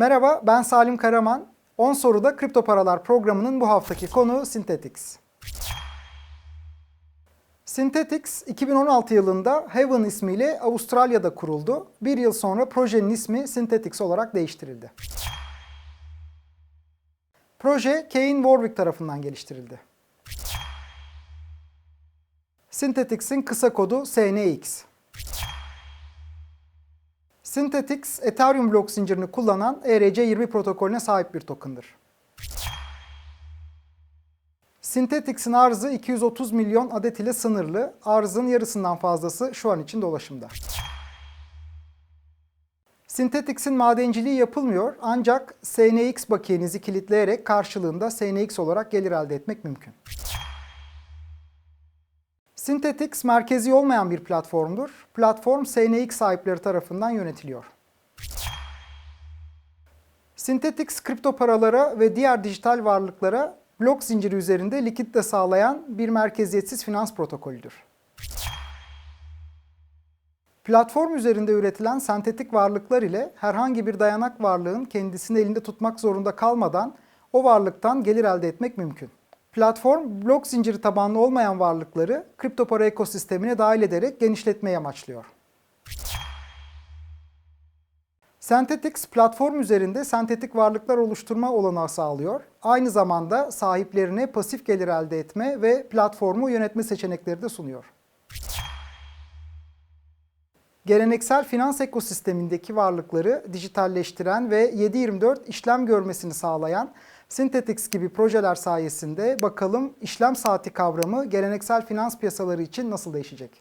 Merhaba, ben Salim Karaman. 10 soruda kripto paralar programının bu haftaki konu Synthetix. Synthetix 2016 yılında Heaven ismiyle Avustralya'da kuruldu. Bir yıl sonra projenin ismi Synthetix olarak değiştirildi. Proje Kane Warwick tarafından geliştirildi. Synthetix'in kısa kodu SNX. Synthetix, Ethereum blok zincirini kullanan E ERC20 protokolüne sahip bir token'dır. Synthetix'in arzı 230 milyon adet ile sınırlı. Arzın yarısından fazlası şu an için dolaşımda. Synthetix'in madenciliği yapılmıyor ancak SNX bakiyenizi kilitleyerek karşılığında SNX olarak gelir elde etmek mümkün. Synthetix merkezi olmayan bir platformdur. Platform SNX sahipleri tarafından yönetiliyor. Synthetix kripto paralara ve diğer dijital varlıklara blok zinciri üzerinde likitte sağlayan bir merkeziyetsiz finans protokolüdür. Platform üzerinde üretilen sentetik varlıklar ile herhangi bir dayanak varlığın kendisini elinde tutmak zorunda kalmadan o varlıktan gelir elde etmek mümkün. Platform, blok zinciri tabanlı olmayan varlıkları kripto para ekosistemine dahil ederek genişletmeyi amaçlıyor. Synthetix platform üzerinde sentetik varlıklar oluşturma olanağı sağlıyor. Aynı zamanda sahiplerine pasif gelir elde etme ve platformu yönetme seçenekleri de sunuyor. Geleneksel finans ekosistemindeki varlıkları dijitalleştiren ve 7/24 işlem görmesini sağlayan Synthetix gibi projeler sayesinde bakalım işlem saati kavramı geleneksel finans piyasaları için nasıl değişecek?